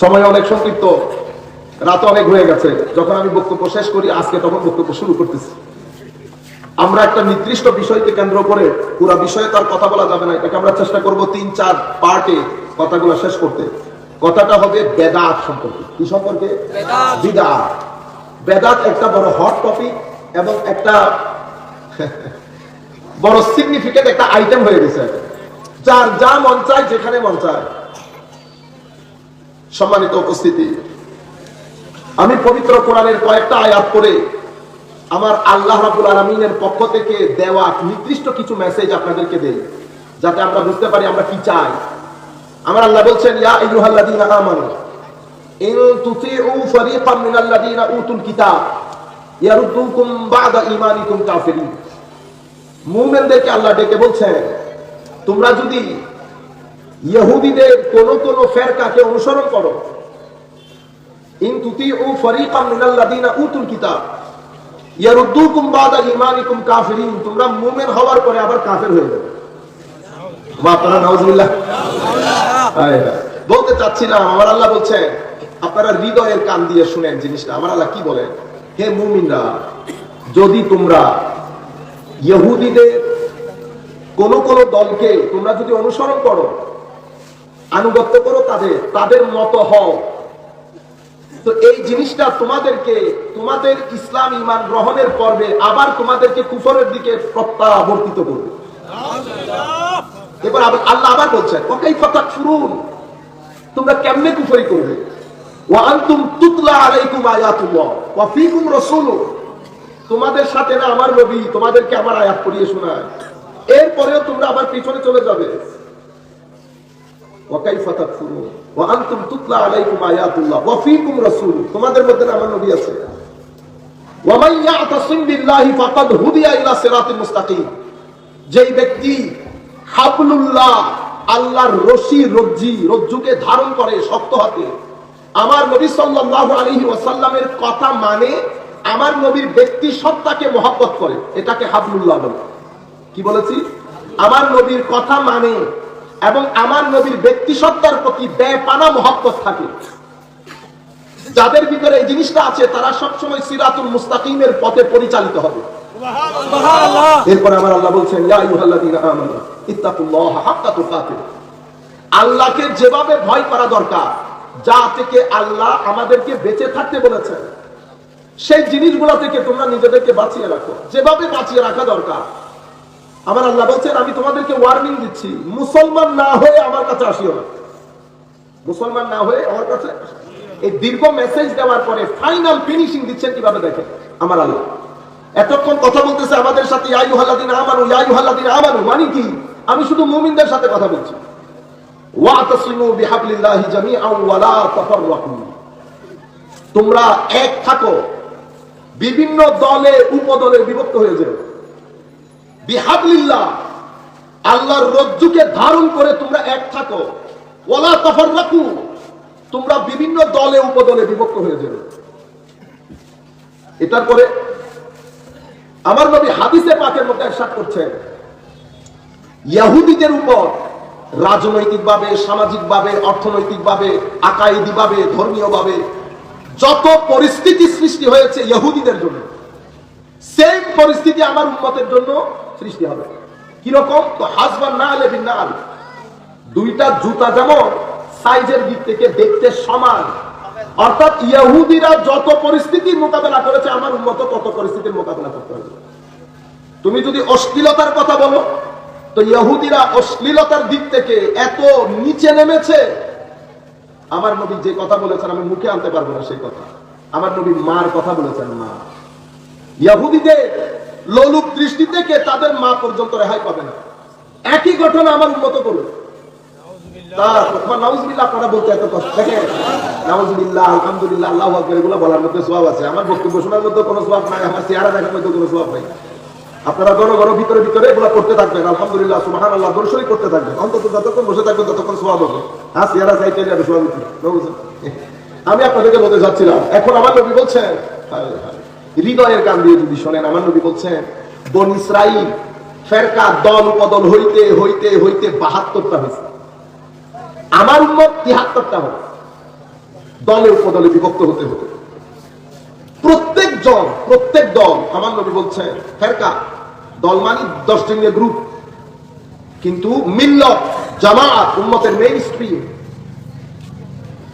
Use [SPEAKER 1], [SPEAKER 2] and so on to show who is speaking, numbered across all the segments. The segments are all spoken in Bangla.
[SPEAKER 1] সময় অনেক সংক্ষিপ্ত। রাত অনেক হয়ে গেছে। যখন আমি বক্তব্য শেষ করি আজকে তখন বক্তব্য শুরু করতেছি। আমরা একটা নির্দিষ্ট বিষয়কে কেন্দ্র করে পুরো বিষয়ে তার কথা বলা যাবে না। এটাকে আমরা চেষ্টা করব তিন চার পার্টে কথাগুলো শেষ করতে। কথাটা হবে বেদাত সম্পর্কে। কি সম্পর্কে? বিদাত। বেদাত। একটা বড় হট টপিক এবং একটা বড় সিগনিফিকেন্ট একটা আইটেম হয়ে গেছে। যার যা মন চায় যেখানে মন চায়। সম্মানিত উপস্থিতি। আমি পবিত্র কোরআনের কয়েকটা আয়াত করে আমার আল্লাহ রাবুল আলমিনের পক্ষ থেকে দেওয়া নির্দিষ্ট কিছু মেসেজ আপনাদেরকে দেই, যাতে আমরা বুঝতে পারি আমরা কি চাই। আমার আল্লাহ বলছেন, ইয়া আইয়ুহাল্লাযীনা আমানু, ইন তুতিউ ফারীকাম মিনাল্লাযীনা উতুল কিতাব, ইয়ারুদ্দুকুম বা'দা ঈমানিকুম কাফিরিন। মুমিনদেরকে আল্লাহ ডেকে বলছেন, তোমরা যদি ইহুদিদের কোন কোন ফেরকাকে অনুসরণ করো। ইন তুতিউ ফারীকাম মিনাল্লাযীনা উতুল কিতাব। ইয়ারুদ্দুকুম বা'দা ঈমানিকুম কাফিরিন। তোমরা মুমিন হওয়ার পরে আবার কাফের হয়ে যাবে। আপনারা নাউজুবিল্লাহ। বলতে আমার আল্লাহ আপনারা হৃদয়ের কান দিয়ে শুনেন জিনিসটা। আমার আল্লাহ কি বলেন? হে মুমিনরা, যদি তোমরা ইহুদিদের কোন কোন দলকে তোমরা যদি অনুসরণ করো আনুগত্য করো তাদের তাদের মতো হও। তো এই জিনিসটা তোমাদেরকে, তোমাদের ইসলাম ইমান গ্রহণের পর্বে আবার তোমাদেরকে কুফরের দিকে প্রত্যাবর্তিত করবে। এবার আবার আল্লাহ আবার বলছেন ওকাই কথা শুরুন তোমরা কেমনে কুফরি করবে? ওয়া আনতুম তুতলা আলাইকুম আয়াতুল্লাহ, ওয়া রাসূলু। তোমাদের সাথে না আমার নবী, তোমাদেরকে আমার আয়াত পড়িয়ে শোনায়। এরপরেও তোমরা আবার পিছনে চলে যাবে। রজ্জুকে ধারণ করে শক্ত হাতে, আমার নবী সাল্লাল্লাহু আলাইহি ওয়াসাল্লামের কথা মানে আমার নবীর ব্যক্তি সত্তাকে মহব্বত করে। এটাকে হাবলুল্লাহ বলে। কি বলেছি? আমার নবীর কথা মানে এবং আমার নবীর ব্যক্তি সত্তার প্রতি বেপানা মহব্বত থাকে। যাদের ভিতরে এই জিনিসটা আছে তারা সবসময় সিরাতুল মুস্তাকিমের পথে পরিচালিত হবে। এরপরে আমার আল্লাহ বলছেন আল্লাহকে যেভাবে ভয় করা দরকার যা থেকে আল্লাহ আমাদেরকে বেঁচে থাকতে বলেছেন সেই জিনিসগুলো থেকে তোমরা নিজেদেরকে বাঁচিয়ে রাখো। যেভাবে বাঁচিয়ে রাখা দরকার। আমার আল্লাহ বলছেন, আমি তোমাদেরকে ওয়ার্নিং দিচ্ছি, মুসলমান না হয়ে আমার কাছে আসিও না। মুসলমান না হয়ে আমার কাছে এই দীর্ঘ মেসেজ দেওয়ার পরে ফাইনাল ফিনিশিং দিচ্ছেন কীভাবে দেখেন? আমার আল্লাহ। এতক্ষণ কথা বলতেছে আমাদের সাথে ইয়াইহাল্লাদিন আমানু ইয়াইহাল্লাদিন আমানু মানে কি? আমি শুধু মুমিনদের সাথে কথা বলছি। ওয়াতাসিমু বিহাবলিল্লাহি জামিআন ওয়া লা তাফাররাকু তোমরা এক থাকো, বিভিন্ন দলে, উপদলে বিভক্ত হয়ে যাও। বিহাবলিল্লাহ, আল্লাহর রজ্জুকে ধারণ করে তোমরা এক থাকো। ওয়ালা তাফাররাকু, তোমরা বিভিন্ন দলে উপদলে বিভক্ত হয়ে যাবে এটার পরে আমার নবী হাদিসে পাকের মধ্যে একসাথ করছেন, ইয়াহুদিদের উপর রাজনৈতিকভাবে, সামাজিকভাবে, অর্থনৈতিকভাবে আকাইদিভাবে ধর্মীয়ভাবে যত পরিস্থিতি সৃষ্টি হয়েছে ইহুদিদের জন্য সেম পরিস্থিতি আমার উন্মতের জন্য সৃষ্টি হবে। কীরকম? তো হাসবান না আলে না আল দুইটা জুতা যেমন সাইজের দিক থেকে দেখতে সমান। অর্থাৎ ইহুদিরা যত পরিস্থিতির মোকাবেলা করেছে, আমার উন্মত তত পরিস্থিতির মোকাবেলা করতে হবে। তুমি যদি অশ্লীলতার কথা বলো, তো ইহুদিরা অশ্লীলতার দিক থেকে এত নিচে নেমেছে, আমার নবী যে কথা বলেছেন, আমি মুখে আনতে পারব না সেই কথা। আমার নবী মার কথা বলেছেন মা। ইহুদিদের লোলুপ দৃষ্টি থেকে তাদের মা পর্যন্ত রেহাই পাবে না। একই ঘটনা আমার সোয়াব নাই আপনারা ভিতরে ভিতরে করতে আল্লাহ করতে যতক্ষণ বসে ততক্ষণ হবে। হ্যাঁ আমি আপনাদেরকে বলতে চাচ্ছিলাম এখন আমার নবী বলছেন হৃদয়ের কান দিয়ে যদি শোনেন, আমার নবী বলছেন, বন ইসরাইল, ফেরকা দল উপদল হইতে হইতে হইতে বাহাত্তরটা হয়েছে। আমার উন্মত তিহাত্তরটা হবে। দলে উপদলে বিভক্ত হতে হতো প্রত্যেক জন, প্রত্যেক দল, আমার নবী বলছেন, ফেরকা, দল মানে দশ জনের গ্রুপ কিন্তু মিল্লত, জামাত, উম্মতের মেইন স্ট্রিম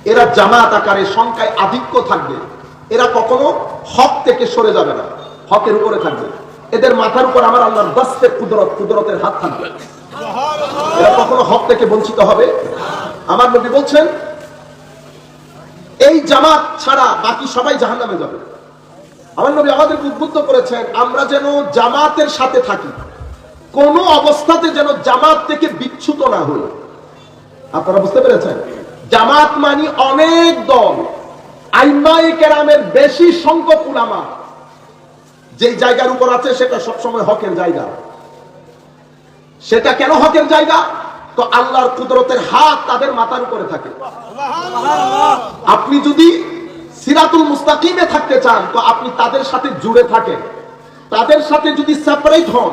[SPEAKER 1] এরা জামাত আকারে সংখ্যায় আধিক্য থাকবে। এরা কখনো হক থেকে সরে যাবে না। হকের উপরে থাকবে। এদের মাথার উপর আমার আল্লাহর দস্তে কুদরত, কুদরতের হাত থাকবে। এরা কখনো হক থেকে বঞ্চিত হবে? আমার নবী বলছেন, এই জামাত ছাড়া বাকি সবাই জাহান্নামে যাবে। আমার নবী আমাদেরকে উদ্বুদ্ধ করেছেন, আমরা যেন জামাতের সাথে থাকি। কোন অবস্থাতে যেন জামাত থেকে বিচ্ছুত না হই। আপনারা বুঝতে পেরেছেন? জামাত মানি অনেক দল। আইমাই কেরামের বেশি সংখ্যক উলামা যেই জায়গার উপর আছে, সেটা সবসময় হকের জায়গা। সেটা কেন হকের জায়গা? তো আল্লাহর কুদরতের হাত তাদের মাথার উপরে থাকে। আপনি যদি সিরাতুল মুস্তাকিমে থাকতে চান, তো আপনি তাদের সাথে জুড়ে থাকেন। তাদের সাথে যদি সেপারেট হন,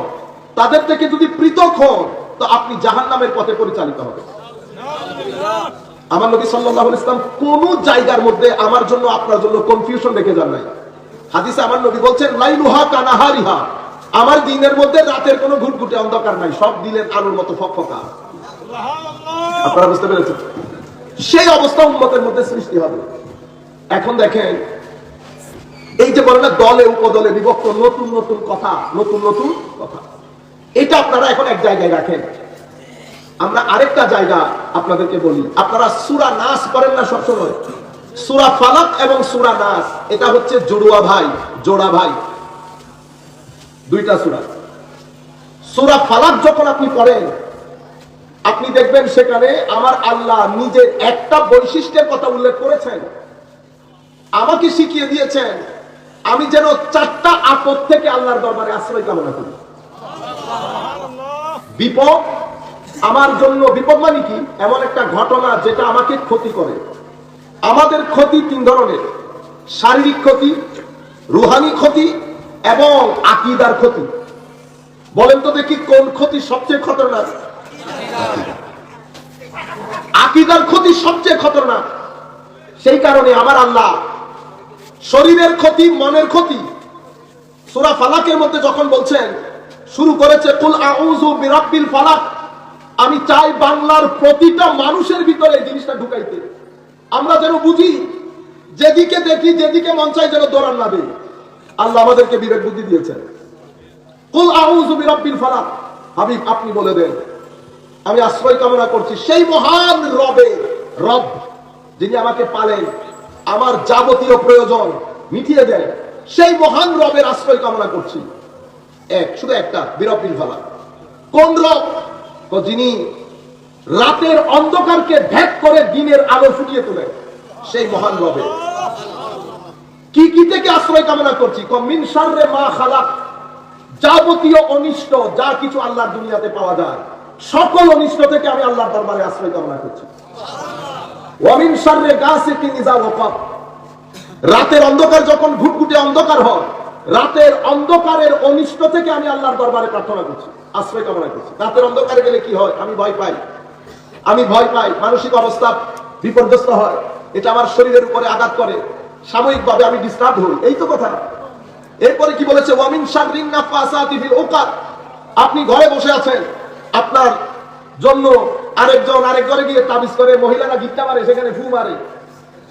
[SPEAKER 1] তাদের থেকে যদি পৃথক হন, তো আপনি জাহান্নামের পথে পরিচালিত হবেন। আমার নবী আলাইহি ইসলাম কোন জায়গার মধ্যে আমার জন্য আপনার জন্য কনফিউশন রেখে যান নাই। হাদিসে আমার নবী বলছেন লাইলুহা কানাহারিহা আমার দিনের মধ্যে রাতের কোনো ঘুটঘুটে অন্ধকার নাই সব দিলেন আলোর মতো ফকফকা। আপনারা বুঝতে পেরেছেন? সেই অবস্থা উন্মতের মধ্যে সৃষ্টি হবে। এখন দেখেন এই যে বলে না দলে উপদলে বিভক্ত নতুন নতুন কথা নতুন নতুন কথা। এটা আপনারা এখন এক জায়গায় রাখেন। আমরা আরেকটা জায়গা আপনাদেরকে বলি। আপনারা সুরা নাস করেন না সবসময়? সুরা ফালাক এবং সুরা নাস, এটা হচ্ছে জড়ুয়া ভাই, জোড়া ভাই। দুইটা সুরা। সুরা ফালাক যখন আপনি পড়েন, আপনি দেখবেন সেখানে আমার আল্লাহ নিজের একটা বৈশিষ্ট্যের কথা উল্লেখ করেছেন। আমাকে শিখিয়ে দিয়েছেন, আমি যেন চারটা আপদ থেকে আল্লাহর দরবারে আশ্রয় কামনা করি। বিপদ আমার জন্য বিপদ মানে কি? এমন একটা ঘটনা যেটা আমাকে ক্ষতি করে। আমাদের ক্ষতি তিন ধরনের। শারীরিক ক্ষতি, রুহানি ক্ষতি এবং আকিদার ক্ষতি। বলেন তো দেখি কোন ক্ষতি সবচেয়ে খতরনাক? আকিদার ক্ষতি সবচেয়ে খতরনাক। সেই কারণে আমার আল্লাহ শরীরের ক্ষতি, মনের ক্ষতি, সুরা ফালাকের মধ্যে যখন বলছেন, শুরু করেছে, কুল আউযু বিরাব্বিল ফালাক। আমি চাই বাংলার প্রতিটা মানুষের ভিতরে এই জিনিসটা ঢুকাইতে। আমরা যেন বুঝি, যেদিকে দেখি, যেদিকে মন চাই যেন দৌড়ান না দেই। আল্লাহ আমাদেরকে বিবেক বুদ্ধি দিয়েছেন। কুল আউযু বিরাব্বিল ফালাক। হাবিব, আপনি বলে দেন, আমি আশ্রয় কামনা করছি সেই মহান রবে, রব, যিনি আমাকে পালেন, আমার যাবতীয় প্রয়োজন মিটিয়ে দেন, সেই মহান রবের আশ্রয় কামনা করছি। এক, শুধু একটা বিরপিল ফালা কোন রব? তো যিনি রাতের অন্ধকারকে ভেদ করে দিনের আলো ফুটিয়ে তোলেন, সেই মহান রবে। কি কি থেকে আশ্রয় কামনা করছি? মিন শাররে মা খালাক। যাবতীয় অনিষ্ট, যা কিছু আল্লাহর দুনিয়াতে পাওয়া যায়, সকল অনিষ্ট থেকে আমি আল্লাহর দরবারে আশ্রয় কামনা করছি। ওয়ামিন শাররে গাসিকিন ইযা ওয়াকাব। রাতের অন্ধকার যখন ঘুটঘুটে অন্ধকার হয়, রাতের অন্ধকারের অনিষ্ট থেকে আমি আল্লাহর দরবারে প্রার্থনা করছি। আশ্রয় কামনা করছি। রাতের অন্ধকারে গেলে কি হয়? আমি ভয় পাই। আমি ভয় পাই। মানসিক অবস্থা বিপর্যস্ত হয়। এটা আমার শরীরের উপরে আঘাত করে। সাময়িকভাবে আমি ডিস্টার্ব হই। এই তো কথা। এরপরে কি বলেছে? ওয়ামিন শাররিন নাফাসাতি ফিল উকাদ আপনি ঘরে বসে আছেন। আপনার জন্য আরেকজন আরেক ঘরে গিয়ে তাবিজ করে। মহিলারা গিট্টা মারে, সেখানে ফু মারে।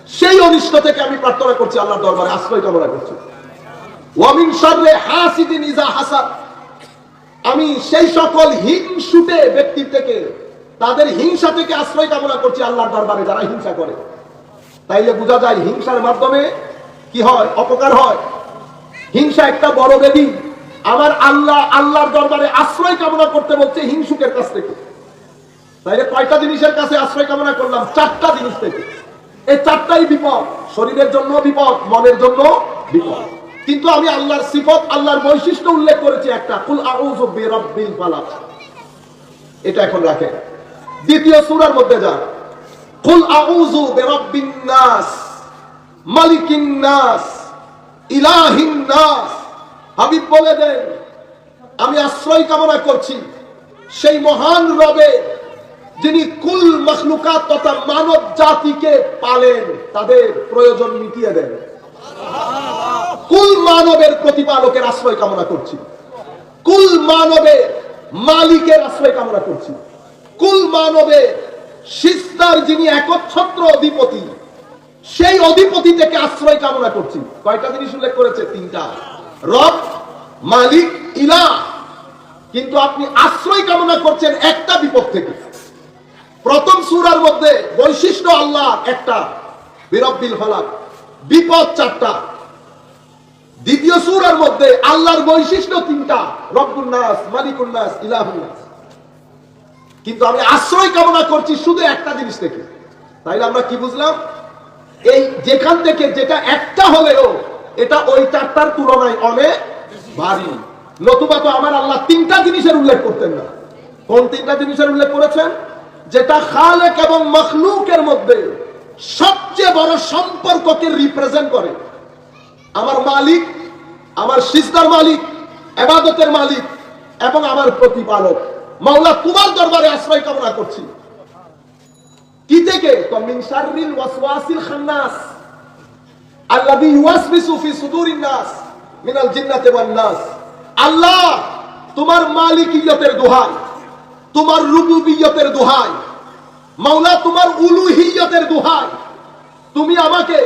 [SPEAKER 1] সেই অনিষ্ট থেকে আমি প্রার্থনা করছি আল্লাহর দরবারে। আশ্রয় কামনা করছি। ওয়ামিন শাররে হাসিদিন ইজা হাসাদ। আমি সেই সকল হিংসুটে ব্যক্তির থেকে, তাদের হিংসা থেকে আশ্রয় কামনা করছি আল্লাহর দরবারে যারা হিংসা করে। তাইলে বোঝা যায় হিংসার মাধ্যমে কি হয়? অপকার হয়। হিংসা একটা বড় বেদি আমার আল্লাহ, আল্লাহর দরবারে আশ্রয় কামনা করতে বলছে হিংসুকের কাছ থেকে। তাইলে কয়টা জিনিসের কাছে আশ্রয় কামনা করলাম? চারটা জিনিস থেকে। এই চারটাই বিপদ। শরীরের জন্য বিপদ, মনের জন্য বিপদ। কিন্তু আমি আল্লাহর সিফত, আল্লাহর বৈশিষ্ট্য উল্লেখ করেছি একটা। কুল আউযু বিরাব্বিল ফালাক। এটা এখন রাখেন। দ্বিতীয় সূরার মধ্যে যান। কুল আউযু বিরাব্বিন নাস, মালিকিন নাস, ইলাহিন নাস। হাবিব বলে দেন, আমি আশ্রয় কামনা করছি সেই মহান রবে যিনি কুল মখলুকাত তথা মানব জাতিকে পালেন, তাদের প্রয়োজন মিটিয়ে দেন। কুল মানবের প্রতিপালকের আশ্রয় কামনা করছি। কুল মানবের মালিকের আশ্রয় কামনা করছি। কুল মানবে সিস্তার যিনি একচ্ছত্র অধিপতি, সেই অধিপতি থেকে আশ্রয় কামনা করছি। কয়টা জিনিস উল্লেখ করেছে? তিনটা। রব, মালিক, ইলা। কিন্তু আপনি আশ্রয় কামনা করছেন একটা বিপদ থেকে। প্রথম সুরার মধ্যে বৈশিষ্ট্য আল্লাহ একটা, বিরব্বিল ফালাক। বিপদ চারটা। দ্বিতীয় সুরার মধ্যে আল্লাহর বৈশিষ্ট্য তিনটা। রব্বুল নাস মালিকুল নাস নাস। কিন্তু আমি আশ্রয় কামনা করছি শুধু একটা জিনিস থেকে তাইলে আমরা কি বুঝলাম? এই যেখান থেকে যেটা একটা হলেও এটা ওই চারটার তুলনায় অনেক ভারী। নতুবা তো আমার আল্লাহ তিনটা জিনিসের উল্লেখ করতেন না। কোন তিনটা জিনিসের উল্লেখ করেছেন? যেটা খালেক এবং মখলুকের মধ্যে সবচেয়ে বড় সম্পর্ককে রিপ্রেজেন্ট করে। আমার মালিক আমার সিস্তার মালিক, এবাদতের মালিক এবং আমার প্রতিপালক। মাওলা, তোমার দরবারে আশ্রয় কামনা করছি। কি থেকে? তো মিন শাররিল ওয়াসওয়াসিল খান্নাস। আল্লাযী ইউওয়াসবিসু ফি সুদুরিন নাস। আল্লাহ, তোমার মালিকিয়তের দোহাই, তোমার রুবুবিয়তের দোহাই। মাওলা, তোমার উলুহিয়তের দোহাই। তুমি আমাকে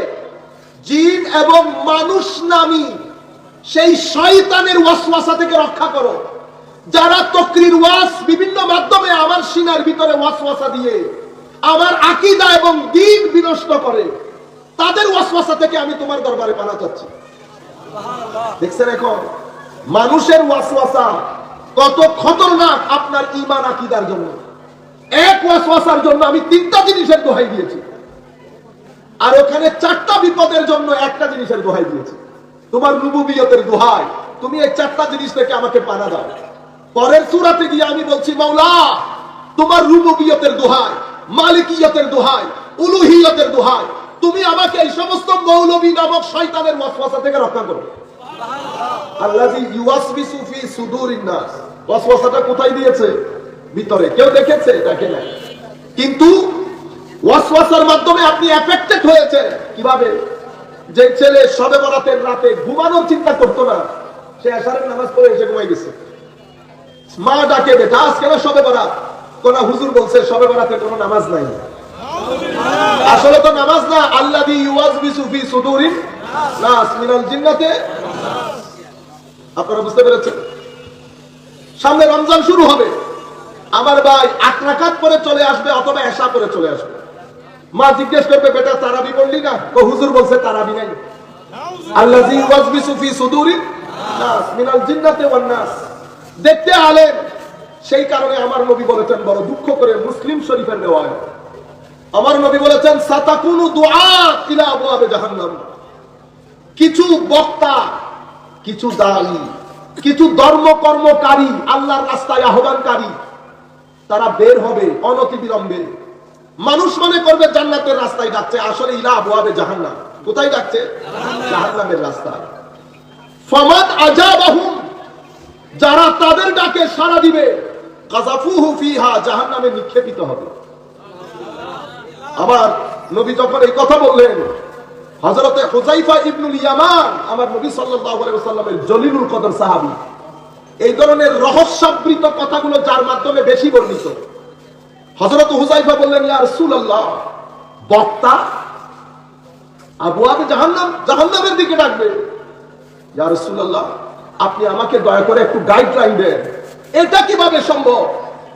[SPEAKER 1] জিন এবং মানুষ নামী সেই শয়তানের ওয়াসওয়াসা থেকে রক্ষা করো। যারা তকরির ওয়াস বিভিন্ন মাধ্যমে আমার সিনার ভিতরে ওয়াসওয়াসা দিয়ে আমার আকীদা এবং দিন বিনষ্ট করে তাদের ওয়াসওয়াসা থেকে আমি তোমার দরবারে পানা চাচ্ছি। দেখছেন এখন? মানুষের ওয়াসওয়াসা কত খতরনাক আপনার ঈমান আকীদার জন্য। এক ওয়াসওয়াসার জন্য আমি তিনটা জিনিসের দোহাই দিয়েছি। আর ওখানে চারটা বিপদের জন্য একটা জিনিসের দোহাই দিয়েছে। তোমার রুবুবিয়তের দোহাই। তুমি এই চারটা জিনিস থেকে আমাকে পানা দাও। পরের সুরাতে গিয়ে আমি বলছি, মাওলা, তোমার রুবুবিয়তের দোহাই, মালিকিয়তের দোহাই, উলুহিয়তের দোহাই, তুমি আমাকে এই সমস্ত মৌলবী নামক শয়তানের ওয়াসওয়াসা থেকে রক্ষা করো। আল্লাযী ইউওয়াসবিসু ফি সুদুরিন নাস। ওয়াসওয়াসাটা কোথায় দিয়েছে? ভিতরে। কেউ দেখেছে? দেখে নাই। কিন্তু ওয়াসওয়াসার মাধ্যমে আপনি এফেক্টেড হয়েছে কীভাবে? যে ছেলে সবে বরাতের রাতে ঘুমানোর চিন্তা করতো না, সে আশারের নামাজ পড়ে এসে ঘুমাই গেছে। মা ডাকে, বেটা, আজকে সবে বরাত। কোন হুজুর বলছে, সবে বরাতের কোনো নামাজ নাই। আসলে তো নামাজ না আল্লাহ সুদুরিন জিন্নাতে। আপনারা বুঝতে পেরেছেন? সামনে রমজান শুরু হবে। আমার ভাই আট রাকাত পরে চলে আসবে অথবা এসা করে চলে আসবে। মা জিজ্ঞেস করবে, বেটা, তারাবি পড়লি না? তো হুজুর বলছে তারাবি নাই। আল্লাযী ওয়াজবিসু ফি সুদুরিন নাস, মিনাল জিন্নাতি ওয়ান নাস। দেখতে সেই কারণে আমার নবী বলেছেন, বড় দুঃখ করে মুসলিম শরীফের আমার নবী বলেছেন, সাতাকুনু দুআ ইলা জাহান্নাম। কিছু বক্তা, কিছু দায়ী, কিছু ধর্ম কর্মকারী আল্লাহর রাস্তায় আহ্বানকারী, তারা বের হবে অনতি বিলম্বে মানুষ মনে করবে জান্নাতের রাস্তায় ডাকছে আসলে ইলা আবওয়াবে জাহান্নাম। কোথায় ডাকছে জাহান্নামের রাস্তায়। ফামান আজাবাহুম, যারা তাদের ডাকে সাড়া দিবে কাজাফুহু ফিহা, জাহান্নামে নিক্ষেপিত হবে। আবার নবী যখন এই কথা বললেন, হযরতে হুযাইফা ইবনুল ইয়ামান, আমার নবী সাল্লাল্লাহু আলাইহি ওয়াসাল্লামের জলিলুল কদর সাহাবী, এই ধরনের রহস্যাবৃত কথাগুলো যার মাধ্যমে বেশি বর্ণিত। হযরত হুযাইফা বললেন, ইয়া রাসূলুল্লাহ, বক্তা আবু আবু জাহান্নাম, জাহান্নামের দিকে ডাকবে। ইয়া রাসূলুল্লাহ, আপনি আমাকে দয়া করে একটু গাইডলাইন দেন। এটা কীভাবে সম্ভব?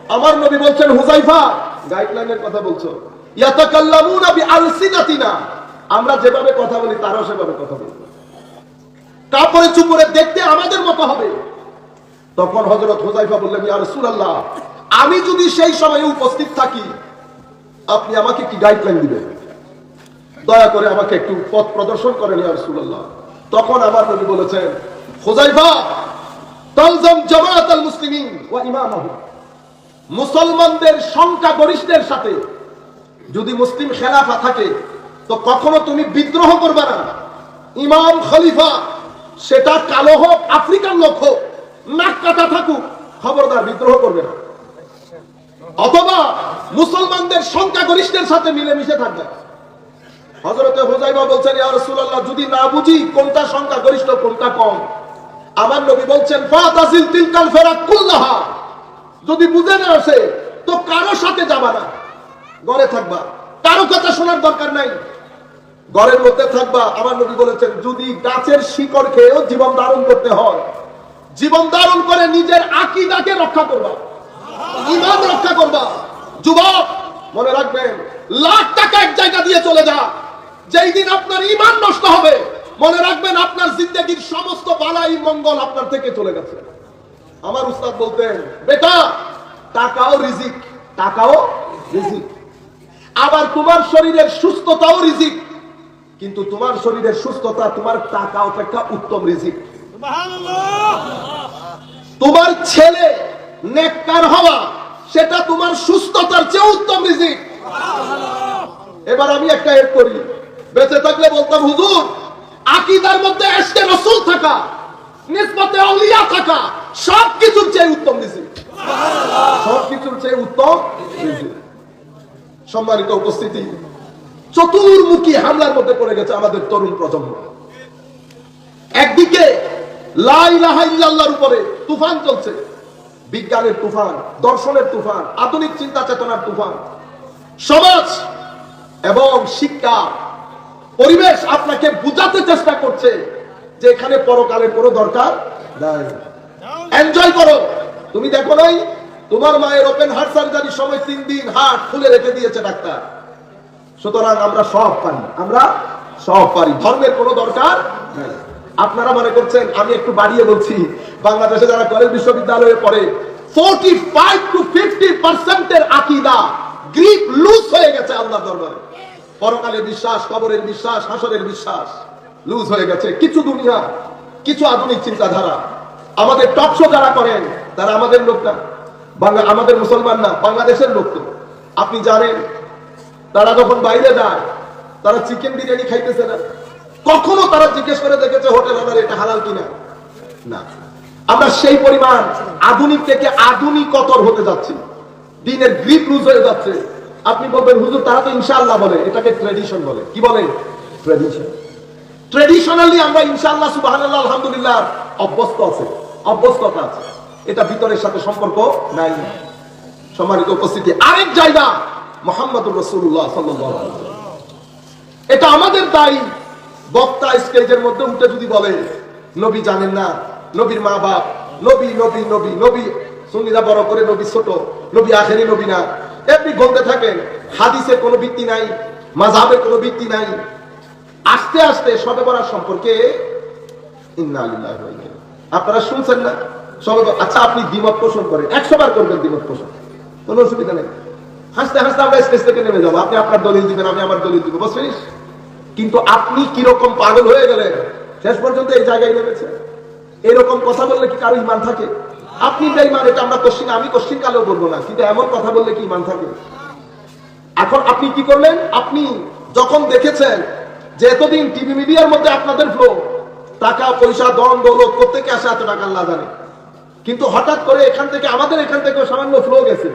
[SPEAKER 1] আমার নবী বলছেন, হুযাইফা গাইডলাইনের কথা বলছো। ইয়াতাকাল্লামুনা বিআলসিনাতিনা। আমরা যেভাবে কথা বলি, তারাও সেভাবে কথা বলবে কাপড়ে চুপড়ে দেখতে আমাদের মতো হবে। তখন হজরত হুযাইফা বললেন, ইয়া রাসূলুল্লাহ আমি যদি সেই সময়ে উপস্থিত থাকি, আপনি আমাকে কি গাইডলাইন দিবেন? দয়া করে আমাকে একটু পথ প্রদর্শন করেন তখন আমার নবী বলেছেন মুসলমানদের সংখ্যা গরিষ্ঠের সাথে যদি মুসলিম খেলাফা থাকে, তো কখনো তুমি বিদ্রোহ করবে না। ইমাম খলিফা, সেটা কালো হোক আফ্রিকান লোক হোক, নাক কাটা থাকুক, খবরদার বিদ্রোহ করবে না। অথবা মুসলমানদের সংখ্যাগরিষ্ঠের সাথে মিলেমিশে থাকবে। হজরতে হোজাইবা বলছেন যদি না বুঝি কোনটা সংখ্যা গরিষ্ঠ কোনটা কম? আমার নবী বলছেন কুল্লাহা। যদি বুঝে না আসে, তো কারও সাথে যাবা না। ঘরে থাকবা। কারও কথা শোনার দরকার নাই। ঘরের মধ্যে থাকবা। আমার নবী বলেছেন, যদি গাছের শিকড় খেয়েও জীবন ধারণ করতে হয়, জীবন ধারণ করে নিজের আকিদাকে রক্ষা করবা। ইমান রক্ষা করবা। যুবক মনে রাখবেন লাখ টাকা এক জায়গা দিয়ে চলে যা। যেই দিন আপনার ইমান নষ্ট হবে মনে রাখবেন আপনার জিন্দগির সমস্ত বালাই মঙ্গল আপনার থেকে চলে গেছে। আমার উস্তাদ বলতেন বেটা টাকাও রিজিক টাকাও রিজিক। আবার তোমার শরীরের সুস্থতাও রিজিক। কিন্তু তোমার শরীরের সুস্থতা তোমার টাকা অপেক্ষা উত্তম রিজিক। তোমার ছেলে নেককার হওয়া, সেটা তোমার সুস্থতার চেয়ে উত্তম রিজিক। এবার আমি একটা এড করি। বেঁচে থাকলে বলতাম, হুজুর, আকিদার মধ্যে এসকে রসুল থাকা, নিসবতে আউলিয়া থাকা সব কিছুর চেয়ে উত্তম রিজিক। সব কিছুর চেয়ে উত্তম সম্মানিত উপস্থিতি, চতুর্মুখী হামলার মধ্যে পড়ে গেছে আমাদের তরুণ প্রজন্ম। একদিকে লা ইলাহা ইল্লাল্লাহর উপরে তুফান চলছে। বিজ্ঞানের তুফান, দর্শনের তুফান, আধুনিক চিন্তা চেতনার তুফান। সমাজ এবং শিক্ষা, পরিবেশ আপনাকে বুঝাতে চেষ্টা করছে যে এখানে পরকালের কোনো দরকার নাই। এনজয় করো। তুমি দেখো নাই, তোমার মায়ের ওপেন হার্ট সার্জারির সময় তিন দিন হার্ট খুলে রেখে দিয়েছে ডাক্তার। সুতরাং আমরা সব পারি, আমরা সব পারি, ধর্মের কোনো দরকার নাই। আপনারা মনে করছেন, আমি একটু বাড়িয়ে বলছি, বাংলাদেশে যারা কলেজ বিশ্ববিদ্যালয়ে পড়ে ফোরটি ফাইভ টু ফিফটি পার্সেন্টের আকিদা গ্রিপ লুজ হয়ে গেছে আল্লাহ দরবারে। পরকালে বিশ্বাস, কবরের বিশ্বাস, হাসরের বিশ্বাস লুজ হয়ে গেছে। কিছু দুনিয়া, কিছু আধুনিক চিন্তাধারা। আমাদের টক শো যারা করেন? তারা আমাদের লোক না। বাংলা, আমাদের মুসলমান না, বাংলাদেশের লোক তো। আপনি জানেন, তারা যখন বাইরে যায়, তারা চিকেন বিরিয়ানি খাইতেছে না। কখনো তারা জিজ্ঞেস করে দেখেছে হোটেল আমার এটা হালাল কিনা? না। আমরা সেই পরিমাণ আধুনিক থেকে আধুনিকতর হতে যাচ্ছি। দিনের গ্রিপ লুজ হয়ে যাচ্ছে। আপনি বলবেন হুজুর তারা তো ইনশাআল্লাহ বলে। এটাকে ট্রেডিশন বলে। কি বলে? ট্রেডিশন ট্রেডিশনালি আমরা ইনশাল্লাহ সুবহানাল্লাহ আলহামদুলিল্লাহ অভ্যস্ত আছে। অভ্যস্ততা আছে। এটা ভিতরের সাথে সম্পর্ক নাই। সম্মানিত উপস্থিতি। আরেক জায়গা মোহাম্মদুর রসুল্লাহ ওয়াসাল্লাম। এটা আমাদের দায়ী। বক্তা স্টেজের মধ্যে উঠে যদি বলে, নবী জানেন না, নবীর মা বাপ, নবী নবী নবী নবী, সুন্নিরা বড় করে নবী ছোট, নবী আখেরি নবী না। এমনি গলতে থাকেন হাদিসের কোনো ভিত্তি নাই মাঝহাবের কোনো ভিত্তি নাই। আস্তে আস্তে সবে বরার সম্পর্কে। আপনারা শুনছেন না? সবে আচ্ছা আপনি দ্বিমত পোষণ করেন। একশো বার করবেন দ্বিমত পোষণ। কোনো অসুবিধা নেই। হাসতে হাসতে আমরা স্টেজ থেকে নেমে যাব। আপনি আপনার দলিল দিবেন, আমি আমার দলিল দিব। বস কিন্তু আপনি কীরকম পাগল হয়ে গেলেন? শেষ পর্যন্ত এই জায়গায় নেমেছে। এরকম কথা বললে কি কারও ইমান থাকে? আপনি বেঈমান এটা আমরা কোশ্চিন, আমি কোশ্চিন কালেও বলব না, কিন্তু এমন কথা বললে কি ইমান থাকে? এখন আপনি কি করলেন? আপনি যখন দেখেছেন যে এতদিন টিভি মিডিয়ার মধ্যে আপনাদের ফ্লো টাকা, পয়সা দন দৌলত কোথেকে আসে এত টাকা, আল্লাহ জানে। কিন্তু হঠাৎ করে এখান থেকে, আমাদের এখান থেকে সামান্য ফ্লো গেছে।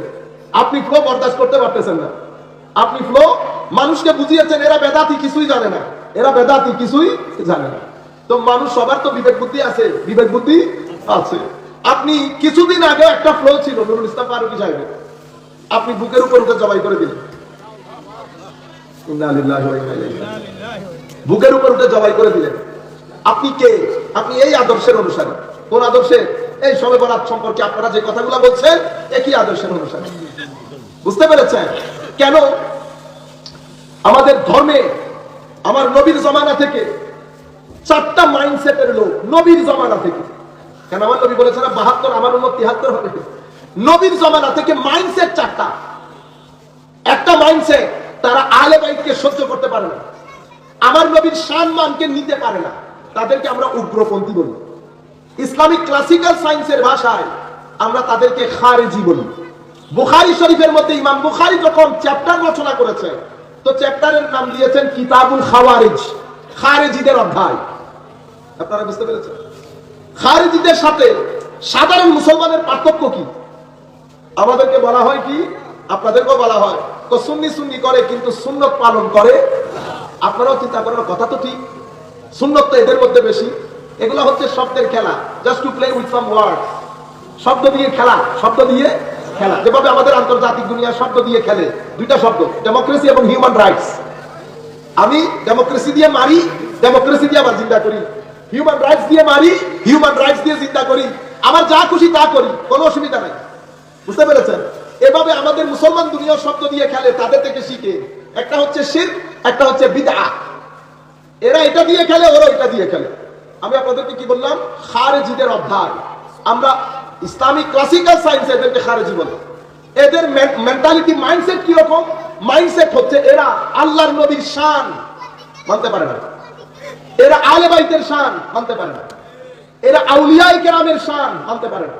[SPEAKER 1] আপনি ফ্লো বরদাস্ত করতে পারতেছেন না। আপনি ফ্লো মানুষকে বুঝিয়েছেন, এরা বেদাতি, কিছুই জানে না। এরা বেদাতি, কিছুই জানে না। তো মানুষ সবার তো বিবেক বুদ্ধি আছে, বিবেক বুদ্ধি আছে। আপনি কিছুদিন আগে একটা ফ্লো ছিল, নুরুল ইসলাম ফারুকি সাহেবের। আপনি বুকের উপর উঠে জবাই করে দিলেন। বুকের উপর উঠে জবাই করে দিলেন। আপনি কে? আপনি এই আদর্শের অনুসারী। কোন আদর্শে? এই সবে বরাত সম্পর্কে আপনারা যে কথাগুলো বলছেন, একই আদর্শের অনুসারী। বুঝতে পেরেছেন? কেন? আমাদের ধর্মে আমার নবীর জমানা থেকে চারটা মাইন্ডসেটের লোক নবীর জমানা থেকে। কেন আমার নবী বলেছেন বাহাত্তর, আমার উন্নত তিহাত্তর হবে। নবীর জমানা থেকে মাইন্ডসেট চারটা। একটা মাইন্ডসেট তারা আলে বাইতকে সহ্য করতে পারে না। আমার নবীর সম্মানকে নিতে পারে না। তাদেরকে আমরা উগ্রপন্থী বলি। ইসলামিক ক্লাসিক্যাল সায়েন্সের ভাষায় আমরা তাদেরকে খারেজি বলি। বুখারী শরীফের মধ্যে ইমাম বুখারী যখন চ্যাপ্টার রচনা করেছেন তো চ্যাপ্টারের নাম দিয়েছেন কিতাবুল খাওয়ারিজ, খারেজিদের অধ্যায়। আপনারা বুঝতে পেরেছেন? খারেজিদের সাথে সাধারণ মুসলমানের পার্থক্য কি? আমাদেরকে বলা হয় কি? আপনাদেরকেও বলা হয়। তো সুন্নি সুন্নি করে, কিন্তু সুন্নত পালন করে। আপনারাও চিন্তা করার কথা তো ঠিক। সুন্নত তো এদের মধ্যে বেশি। এগুলো হচ্ছে শব্দের খেলা। Just to play with some word শব্দ দিয়ে খেলা। শব্দ দিয়ে খেলা। যেভাবে আমাদের আন্তর্জাতিক দুনিয়া শব্দ দিয়ে খেলে, দুইটা শব্দ ডেমোক্রেসি এবং হিউম্যান রাইটস আমি ডেমোক্রেসি দিয়ে মারি ডেমোক্রেসি দিয়ে আবার চিন্তা করি। হিউম্যান রাইটস দিয়ে মারি হিউম্যান রাইটস দিয়ে চিন্তা করি। আমার যা খুশি তা করি, কোনো অসুবিধা নাই। বুঝতে পেরেছেন? এভাবে আমাদের মুসলমান দুনিয়া শব্দ দিয়ে খেলে, তাদের থেকে শিখে। একটা হচ্ছে শির একটা হচ্ছে বিদা এরা এটা দিয়ে খেলে ওরা এটা দিয়ে খেলে। আমি আপনাদেরকে কি বললাম? খারেজিদের অধ্যায়। আমরা ইসলামিক ক্লাসিক্যাল সায়েন্স এদেরকে খারেজি বলে। এদের মেন্টালিটি মাইন্ডসেট কি রকম মাইন্ডসেট হচ্ছে এরা আল্লাহর নবীর শান। মানতে পারে না। এরা আলে বাইতের শান। মানতে পারে না। এরা আউলিয়াই কেরামের শান। মানতে পারে না।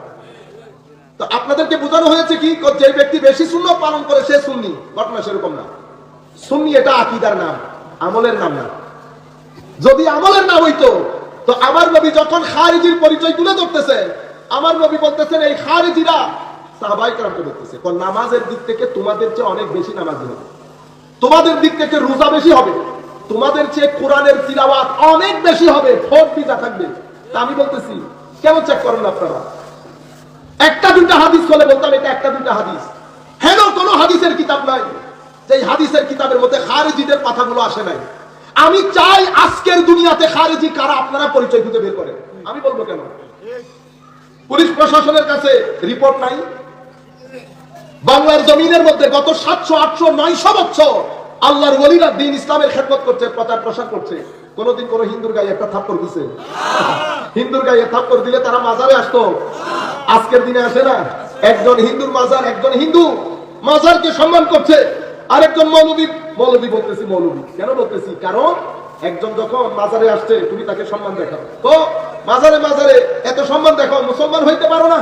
[SPEAKER 1] তো আপনাদেরকে বোঝানো হয়েছে কি? যে ব্যক্তি বেশি শূন্য পালন করে, সে সুন্নি। ঘটনা সেরকম না। সুন্নি এটা আকিদার নাম, আমলের নাম না। যদি আমলের না হইতো, তো আমার নবী যখন খারিজির পরিচয় তুলে ধরতেছে আমার নবী বলতেছেন, এই খারিজিরা সাহাবাই কারামকে বলতেছে কোন নামাজের দিক থেকে তোমাদের চেয়ে অনেক বেশি নামাজি হবে। তোমাদের দিক থেকে রোজা বেশি হবে। তোমাদের চেয়ে কোরআনের তিলাওয়াত অনেক বেশি হবে ফোর বিজা থাকবে। তা আমি বলতেছি, কেন চেক করেন আপনারা? একটা দুইটা হাদিস হলে বলতাম, এটা একটা দুইটা হাদিস। হেন কোন হাদিসের কিতাব নাই যে হাদিসের কিতাবের মধ্যে খারেজিদের কথাগুলো আসে নাই। আমি চাই আজকের দুনিয়াতে খারেজি কারা, আপনারা পরিচয় দিতে বের করেন। আমি বলব কেন? পুলিশ প্রশাসনের কাছে রিপোর্ট নাই। বাংলার জমিনের মধ্যে গত সাতশো, আটশো, নয়শো বছর আল্লাহর ওলিরা দিন ইসলামের খেদমত করছে, প্রচার প্রসার করছে। কোনদিন কোন হিন্দুর গায়ে একটা থাপ্পড় দিছে। হিন্দুর গায়ে থাপ্পড় দিলে তারা মাজারে আসতো। আজকের দিনে আসে না। একজন হিন্দুর মাজার, একজন হিন্দু মাজারকে সম্মান করছে। আরেকজন মৌলবী মৌলবী বলতেছি মৌলবী। কেন বলতেছি? কারণ একজন যখন মাজারে আসছে, তুমি তাকে সম্মান দেখাও। তো মাজারে মাজারে এত সম্মান দেখাও মুসলমান হইতে পারো না।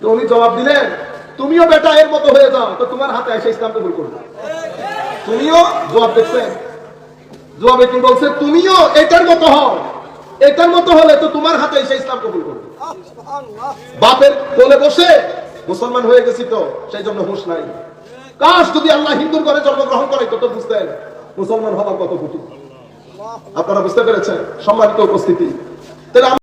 [SPEAKER 1] তো উনি জবাব দিলেন, তুমিও বেটা, এর মতো হয়ে যাও। তো তোমার হাতে এসে ইসলাম কবুল করবে তুমিও জবাব দেখছেন। জবাবে কি বলছে, তুমিও এটার মতো হও। এটার মতো হলে তো তোমার হাতে এসে ইসলাম কবুল করবে বাপের কোলে বসে মুসলমান হয়ে গেছি তো, সেই জন্য হুঁশ নাই। কাশ যদি আল্লাহ হিন্দুর ঘরে জন্মগ্রহণ করে তো বুঝতেন মুসলমান হওয়ার কত কঠিন। আপনারা বুঝতে পেরেছেন, সম্মানিত উপস্থিতি। طلع